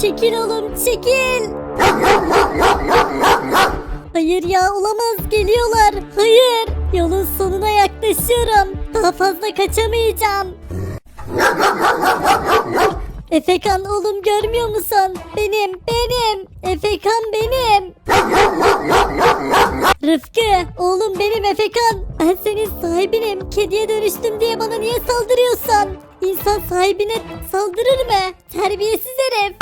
Çekil oğlum çekil. Hayır ya olamaz geliyorlar. Hayır. Yolun sonuna yaklaşıyorum. Daha fazla kaçamayacağım. Efekan oğlum görmüyor musun? Benim, benim. Efekan benim. Rıfkı, oğlum benim Efekan. Ben senin sahibinim. Kediye dönüştüm diye bana niye saldırıyorsun? İnsan sahibine saldırır mı? Terbiyesiz herif.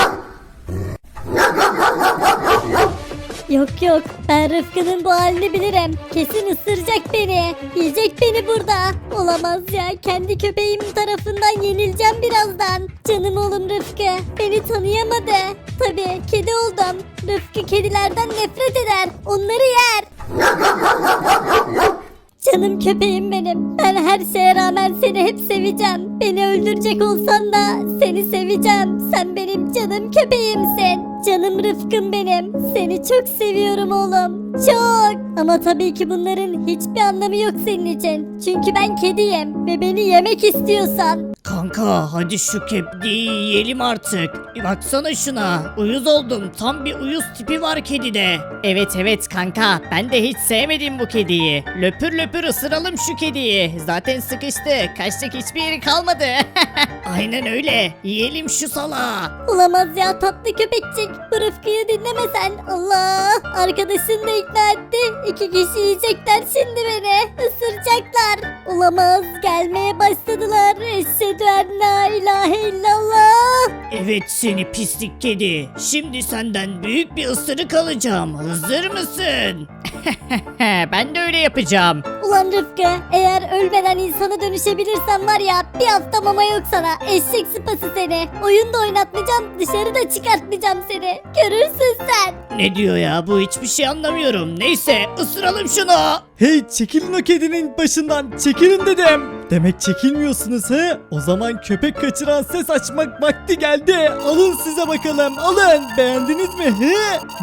Yok yok ben Rıfkı'nın bu halini bilirim. Kesin ısıracak beni. Yiyecek beni burada. Olamaz ya kendi köpeğim tarafından yenileceğim birazdan. Canım oğlum Rıfkı beni tanıyamadı. Tabii kedi oldum. Rıfkı kedilerden nefret eder. Onları yer. Canım köpeğim benim. Ben her şeye rağmen seni hep seveceğim. Beni öldürecek olsan da seni seveceğim. Sen benim canım köpeğimsin. Canım Rıfkım benim. Seni çok seviyorum oğlum. Çok. Ama tabii ki bunların hiçbir anlamı yok senin için. Çünkü ben kediyim ve beni yemek istiyorsan. Kanka hadi şu kepliği yiyelim artık. Baksana şuna. Uyuz oldum. Tam bir uyuz tipi var kedide. Evet evet kanka. Ben de hiç sevmedim bu kediyi. Löpür löpür ısıralım şu kediyi. Zaten sıkıştı. Kaçacak hiçbir yeri kalmadı. Aynen öyle. Yiyelim şu salağı. Olamaz ya tatlı köpekçik. Bu Rıfkı'yı dinlemesen. Allah. Arkadaşın da ikna etti. İki kişi yiyecekler şimdi beni. Isıracaklar. Olamaz. Gelmeye başladılar. Eşhedü en la ilahe illallah. Evet seni pislik kedi. Şimdi senden büyük bir ısırık alacağım. Hazır mısın? ben de öyle yapacağım. Ulan Rıfkı eğer ölmeden insana dönüşebilirsen var ya bir hafta mama yok sana. Eşek sıpası seni. Oyunda oynatmayacağım dışarı da çıkartmayacağım seni. Görürsün sen. Ne diyor ya bu hiçbir şey anlamıyorum. Neyse ısıralım şunu. Hey çekilin o kedinin başından çekilin dedim. Demek çekilmiyorsunuz he? O zaman köpek kaçıran ses açmak vakti geldi. Alın size bakalım alın. Beğendiniz mi he?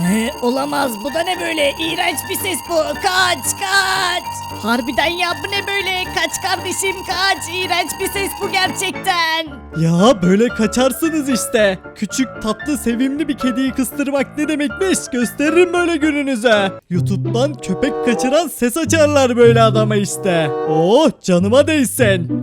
He, olamaz bu da ne böyle iğrenç bir ses bu kaç kaç Harbiden ya bu ne böyle kaç kardeşim kaç iğrenç bir ses bu gerçekten Ya böyle kaçarsınız işte. Küçük tatlı sevimli bir kediyi kıstırmak ne demekmiş gösteririm böyle gününüze. Youtube'dan köpek kaçıran ses açarlar böyle adama işte. Oh canıma değsin.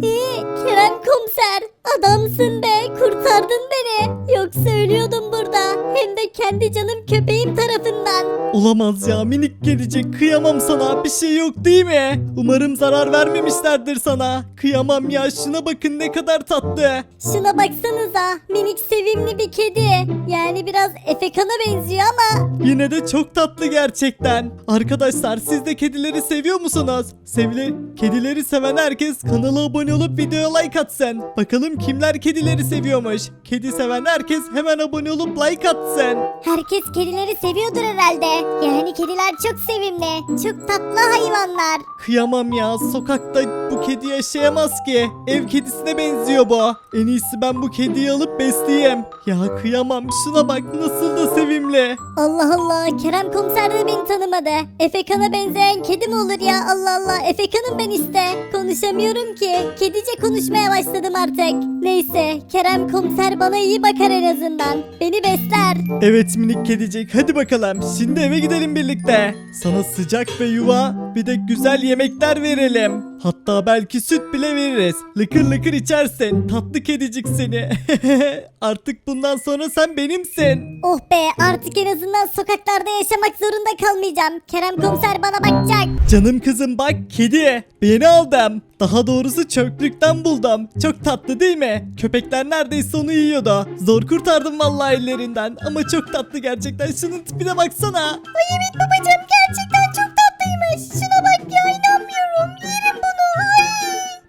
İyi, Kerem komiser adamsın be kurtardın beni. Yoksa ölüyordum burada. Hem de kendi canım köpeğim tarafından. Olamaz ya minik gelecek kıyamam sana bir şey yok değil mi? Umarım zarar vermemişlerdir sana. Kıyamam ya şuna bakın ne kadar tatlı. Şuna baksanıza minik sevimli bir kedi. Yani biraz Efekan'a benziyor ama Yine de çok tatlı gerçekten. Arkadaşlar siz de kedileri seviyor musunuz? Sevili kedileri seven herkes kanala abone olup videoya like atsın. Bakalım kimler kedileri seviyormuş. Kedi seven herkes hemen abone olup like atsın. herkes kedileri seviyordur herhalde. Yani kediler çok sevimli, çok tatlı hayvanlar. Kıyamam ya sokakta bu kedi yaşayamaz ki. Ev kedisine benziyor bu. En iyisi ben bu kediyi alıp besleyeyim. Ya kıyamam şuna bak nasıl da sevimli. Allah Allah Kerem komiser de beni tanımadı. Efekan'a benzeyen kedi mi olur ya Allah Allah Efekan'ım ben işte. Konuşamıyorum ki. Kedice konuşmaya başladım artık. Neyse Kerem komiser bana iyi bakar en azından. Beni besler. Evet minik kedicik hadi bakalım şimdi eve gidelim birlikte. Sana sıcak ve yuva bir de güzel yemekler verelim. Hatta belki süt bile veririz. Lıkır lıkır içersin tatlı kedicik seni. Artık bundan sonra sen benimsin. Oh be artık en azından sokaklarda yaşamak zorunda kalmayacağım. Kerem komiser bana bakacak. Canım kızım bak kedi beni aldım. Daha doğrusu çöplükten buldum. Çok tatlı değil mi? Köpekler neredeyse onu yiyordu. Zor kurtardım vallahi ellerinden. Ama çok tatlı gerçekten. Şunun tipine baksana. Ay evet babacığım gerçekten çok tatlıymış. Şuna bak ya inanmıyorum. Yerim.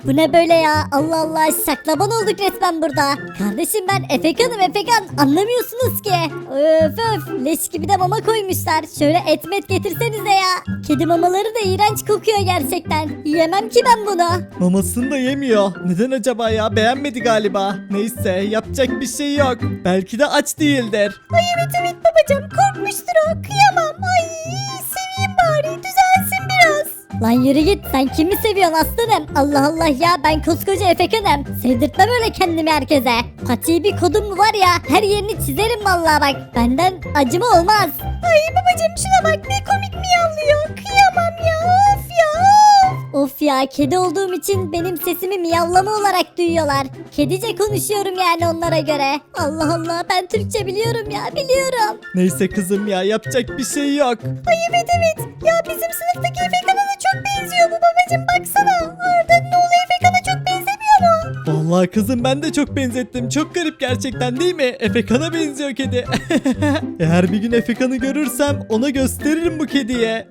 Bu ne böyle ya? Allah Allah şaklaban olduk resmen burada. Kardeşim ben Efekan'ım Efekan. Anlamıyorsunuz ki. Öf öf. Leş gibi de mama koymuşlar. Şöyle etmet getirsenize ya. Kedi mamaları da iğrenç kokuyor gerçekten. Yiyemem ki ben bunu. Mamasını da yemiyor. Neden acaba ya? Beğenmedi galiba. Neyse yapacak bir şey yok. Belki de aç değildir. Ay evet evet babacığım korkmuştur o. Kıyamam. Ay seveyim bari düzelsin biraz. Lan yürü git sen kimi seviyorsun aslanım? Allah Allah ya ben koskoca Efekan'ım. Sevdirtmem öyle kendimi herkese. Patiği bir kodum var ya her yerini çizerim vallahi bak. Benden acıma olmaz. Ay babacım şuna bak ne komik miyavlıyor. Kıyamam ya of ya of. Of ya kedi olduğum için benim sesimi miyavlama olarak duyuyorlar. Kedice konuşuyorum yani onlara göre. Allah Allah ben Türkçe biliyorum ya biliyorum. Neyse kızım ya yapacak bir şey yok. Ay evet evet. Ya bizim sınıftaki Efekan'a da çok benziyor bu babacım baksana. Vallahi kızım ben de çok benzettim. Çok garip gerçekten değil mi? Efekan'a benziyor kedi. Eğer bir gün Efekan'ı görürsem ona gösteririm bu kediye.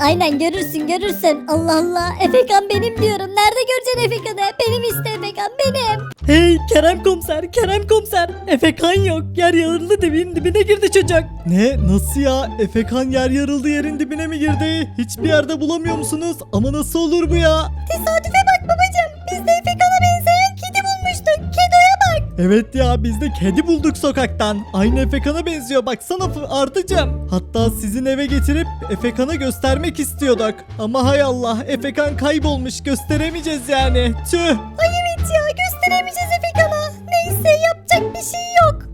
Aynen görürsün görürsün. Allah Allah Efekan benim diyorum. Nerede göreceksin Efekan'ı? Benim işte Efekan benim. Hey Kerem komiser Kerem komiser Efekan yok yer yarıldı dibin dibine girdi çocuk. Ne? Nasıl ya? Efekan yer yarıldı yerin dibine mi girdi? Hiçbir yerde bulamıyor musunuz? Ama nasıl olur bu ya? Tesadüfe bak babacım. Evet ya biz de kedi bulduk sokaktan. Aynı Efekan'a benziyor baksana Ardıcım. Hatta sizin eve getirip Efekan'a göstermek istiyorduk. Ama hay Allah Efekan kaybolmuş gösteremeyeceğiz yani. Tüh. Ay evet ya gösteremeyeceğiz Efekan'a. Neyse yapacak bir şey yok.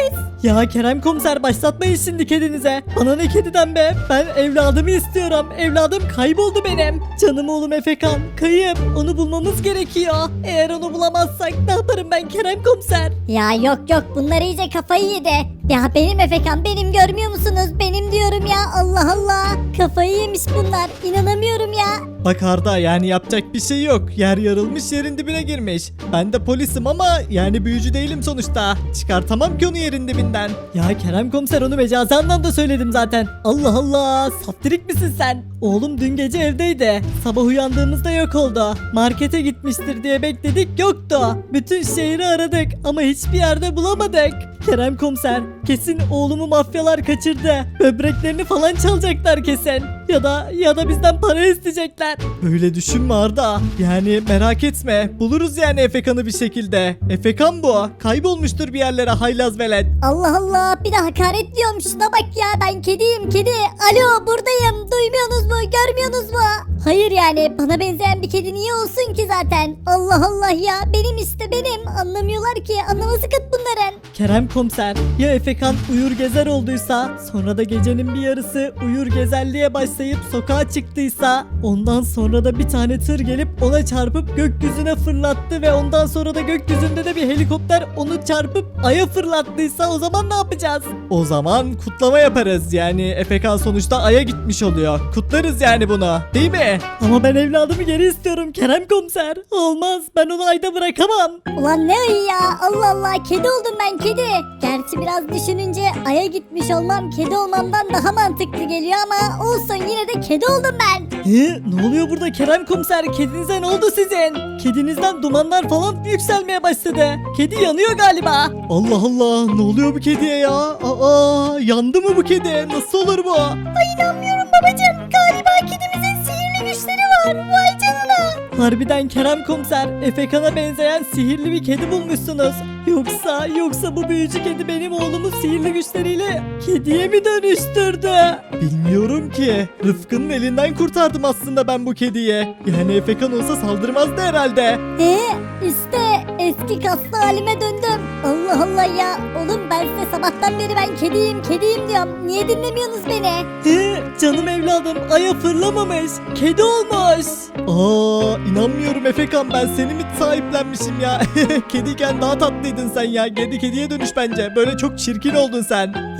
Gösteririz. Ya Kerem komiser başlatmayın şimdi kedinize. Bana ne kediden be? Ben evladımı istiyorum. Evladım kayboldu benim. Canım oğlum Efekan. Kayıp. Onu bulmamız gerekiyor. Eğer onu bulamazsak ne yaparım ben Kerem komiser? Ya yok yok bunlar iyice kafayı yedi. Ya benim Efekan benim görmüyor musunuz? Benim diyorum ya Allah Allah. Kafayı yemiş bunlar. İnanamıyorum ya. Bak Arda yani yapacak bir şey yok. Yer yarılmış yerin dibine girmiş. Ben de polisim ama yani büyücü değilim sonuçta. Çıkartamam ki onu yerin dibinden. Ya Kerem komiser onu mecazi anlamda söyledim zaten. Allah Allah saftirik misin sen? Oğlum dün gece evdeydi. Sabah uyandığımızda yok oldu. Markete gitmiştir diye bekledik yoktu. Bütün şehri aradık ama hiçbir yerde bulamadık. Kerem komiser kesin oğlumu mafyalar kaçırdı. Böbreklerini falan çalacaklar kesin. Ya da ya da bizden para isteyecekler. Öyle düşünme Arda. Yani merak etme. Buluruz yani Efekan'ı bir şekilde. Efekan bu. Kaybolmuştur bir yerlere haylaz velet. Allah Allah bir de hakaret diyorum şuna bak ya ben kediyim kedi. Alo buradayım duymuyorsunuz mu görmüyorsunuz mu? Hayır yani bana benzeyen bir kedi niye olsun ki zaten? Allah Allah ya benim işte benim anlamıyorlar ki anlaması kıt bunların. Kerem komiser ya Efekan uyur gezer olduysa sonra da gecenin bir yarısı uyur gezerliğe başlayıp sokağa çıktıysa ondan sonra da bir tane tır gelip ona çarpıp gökyüzüne fırlattı ve ondan sonra da gökyüzünde de bir helikopter onu çarpıp aya fırlattıysa o zaman ne yapacağız? O zaman kutlama yaparız. Yani Efekan sonuçta Ay'a gitmiş oluyor. Kutlarız yani bunu. Değil mi? Ama ben evladımı geri istiyorum Kerem komiser. Olmaz ben onu ayda bırakamam. Ulan ne ayı ya Allah Allah kedi oldum ben kedi. Gerçi biraz düşününce aya gitmiş olmam kedi olmamdan daha mantıklı geliyor ama olsun yine de kedi oldum ben. He, ne oluyor burada Kerem komiser? Kedinize ne oldu sizin? Kedinizden dumanlar falan yükselmeye başladı. Kedi yanıyor galiba. Allah Allah ne oluyor bu kediye ya? Aa yandı mı bu kedi? Nasıl olur bu? Ay inanmıyorum babacığım galiba kedimizin sihirli güçleri var vay canına. Harbiden Kerem komiser, Efekan'a benzeyen sihirli bir kedi bulmuşsunuz. Yoksa, yoksa bu büyücü kedi benim oğlumu sihirli güçleriyle kediye mi dönüştürdü? Bilmiyorum ki. Rıfkı'nın elinden kurtardım aslında ben bu kediyi. Yani Efekan olsa saldırmazdı herhalde. Ee işte eski kaslı halime döndüm. Allah Allah ya oğlum ben size sabahtan beri ben kediyim kediyim diyorum. Niye dinlemiyorsunuz beni? He, canım evladım aya fırlamamış, kedi olmuş. Aa inanmıyorum Efekan ben seni mi sahiplenmişim ya? Kediyken daha tatlıydın sen ya. Kedi kediye dönüş bence. Böyle çok çirkin oldun sen.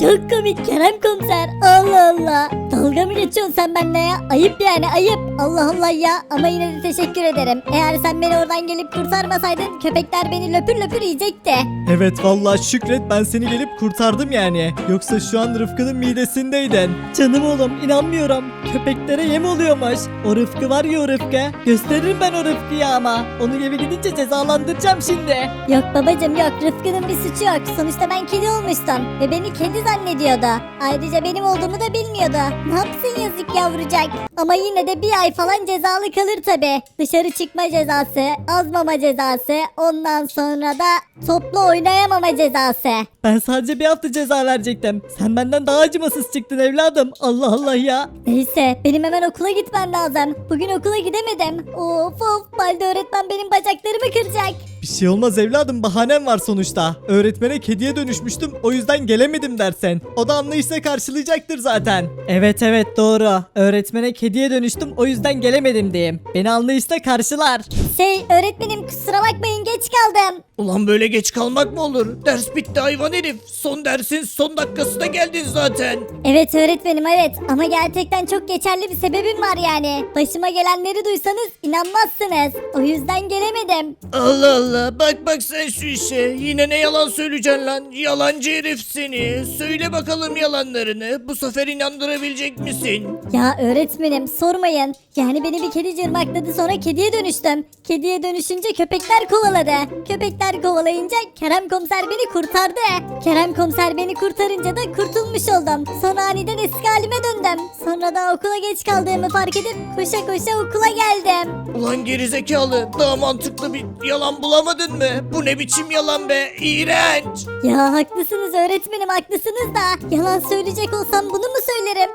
Çok komik Kerem komiser. Allah Allah. Dalga mı geçiyorsun sen benimle ya? Ayıp yani ayıp. Allah Allah ya. Ama yine de teşekkür ederim. Eğer sen beni oradan gelip kurtarmasaydın köpekler beni löpür löpür yiyecekti. Evet vallahi şükret ben seni gelip kurtardım yani. Yoksa şu an Rıfkı'nın midesindeydin. Canım oğlum inanmıyorum. Köpeklere yem oluyormuş. O Rıfkı var ya o Rıfkı. Gösteririm ben o Rıfkı'yı ama. Onu eve gidince cezalandıracağım şimdi. Yok babacım yok Rıfkı'nın bir suçu yok. Sonuçta ben kedi olmuştum. Ve beni kedi zannediyordu. Ayrıca benim olduğumu da bilmiyordu. Ne yapsın yazık yavrucak. Ama yine de bir ay falan cezalı kalır tabi. Dışarı çıkma cezası, azmama cezası, ondan sonra da toplu oynayamama cezası. Ben sadece bir hafta ceza verecektim. Sen benden daha acımasız çıktın evladım. Allah Allah ya. Neyse benim hemen okula gitmem lazım. Bugün okula gidemedim. Of of Balde öğretmen benim bacaklarımı kıracak. Bir şey olmaz evladım bahanem var sonuçta. Öğretmene kediye dönüşmüştüm o yüzden gelemedim dersen. O da anlayışla karşılayacaktır zaten. Evet evet doğru. Öğretmene kediye dönüştüm o yüzden gelemedim diyeyim. Beni anlayışla karşılar. Şey öğretmenim kusura bakmayın geç kaldım. Ulan böyle geç kalmak mı olur? Ders bitti hayvan herif. Son dersin son dakikasına geldin zaten. Evet öğretmenim evet ama gerçekten çok geçerli bir sebebim var yani. Başıma gelenleri duysanız inanmazsınız. O yüzden gelemedim. Allah Allah bak bak sen şu işe. Yine ne yalan söyleyeceksin lan? Yalancı herif seni. Söyle bakalım yalanlarını. Bu sefer inandırabilecek misin? Ya öğretmenim sormayın. Yani beni bir kedi cırmakladı sonra kediye dönüştüm. Kediye dönüşünce köpekler kovaladı. Köpekler kovalayınca Kerem komiser beni kurtardı. Kerem komiser beni kurtarınca da kurtulmuş oldum. Sonra aniden eski halime döndüm. Sonra da okula geç kaldığımı fark edip koşa koşa okula geldim. Ulan gerizekalı daha mantıklı bir yalan bulamadın mı? Bu ne biçim yalan be? İğrenç. Ya haklısınız öğretmenim haklısınız da yalan söyleyecek olsam bunu mu söylerim?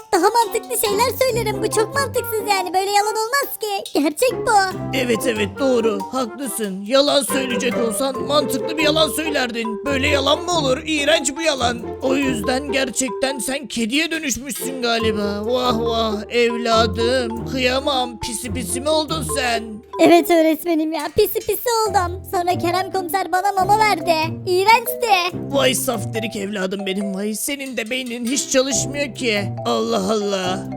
Mantıklı şeyler söylerim bu çok mantıksız yani böyle yalan olmaz ki. Gerçek bu. Evet evet doğru haklısın. Yalan söyleyecek olsan mantıklı bir yalan söylerdin. Böyle yalan mı olur? İğrenç bu yalan. O yüzden gerçekten sen kediye dönüşmüşsün galiba. Vah vah evladım kıyamam pisi pisi mi oldun sen? Evet öğretmenim ya pisi pisi oldum. Sonra Kerem komiser bana mama verdi. İğrençti. Vay saftirik evladım benim vay. Senin de beynin hiç çalışmıyor ki. Allah Allah.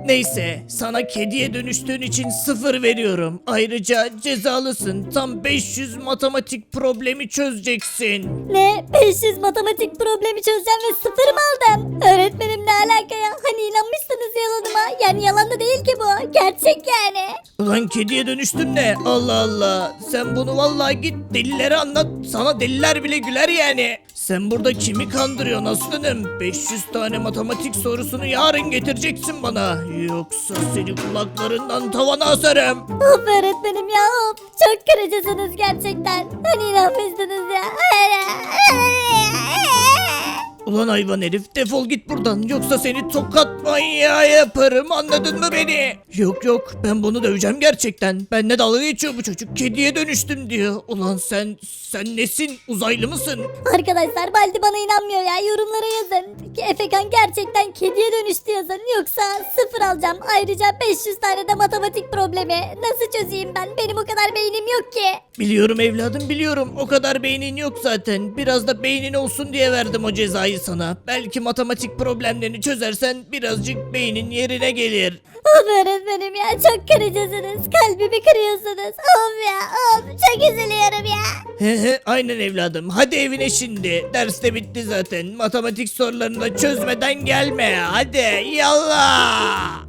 Neyse sana kediye dönüştüğün için sıfır veriyorum. Ayrıca cezalısın. Tam 500 matematik problemi çözeceksin. Ne 500 matematik problemi çözeceğim ve sıfır mı aldım? Öğretmenim ne alaka ya? Hani inanmışsınız yalanıma. Yani yalan da değil ki bu. Gerçek yani. Ulan kediye dönüştün ne? Allah Allah. Sen bunu vallahi git delilere anlat. Sana deliler bile güler yani. Sen burada kimi kandırıyorsun aslanım? 500 tane matematik sorusunu yarın getireceksin bana. Yoksa seni kulaklarından tavana asarım. Of öğretmenim ya. Çok kırıcısınız gerçekten. Hani inanmışsınız ya. Ulan hayvan herif defol git buradan yoksa seni tokat manyağı yaparım anladın mı beni? Yok yok ben bunu döveceğim gerçekten. Benle dalga geçiyor bu çocuk kediye dönüştüm diyor. Ulan sen sen nesin uzaylı mısın? Arkadaşlar Baldi bana inanmıyor ya yorumlara yazın. Ki Efekan gerçekten kediye dönüştü yazın. Yoksa sıfır alacağım. Ayrıca 500 tane de matematik problemi. Nasıl çözeyim ben? Benim o kadar beynim yok ki. Biliyorum evladım biliyorum o kadar beynin yok zaten. Biraz da beynin olsun diye verdim o cezayı sana. Belki matematik problemlerini çözersen birazcık beynin yerine gelir. Of öğretmenim ya çok kırıcısınız. Kalbimi kırıyorsunuz. Of ya of çok üzülüyorum ya. He he aynen evladım. Hadi evine şimdi. Ders de bitti zaten. Matematik sorularını da çözmeden gelme. Hadi yallah.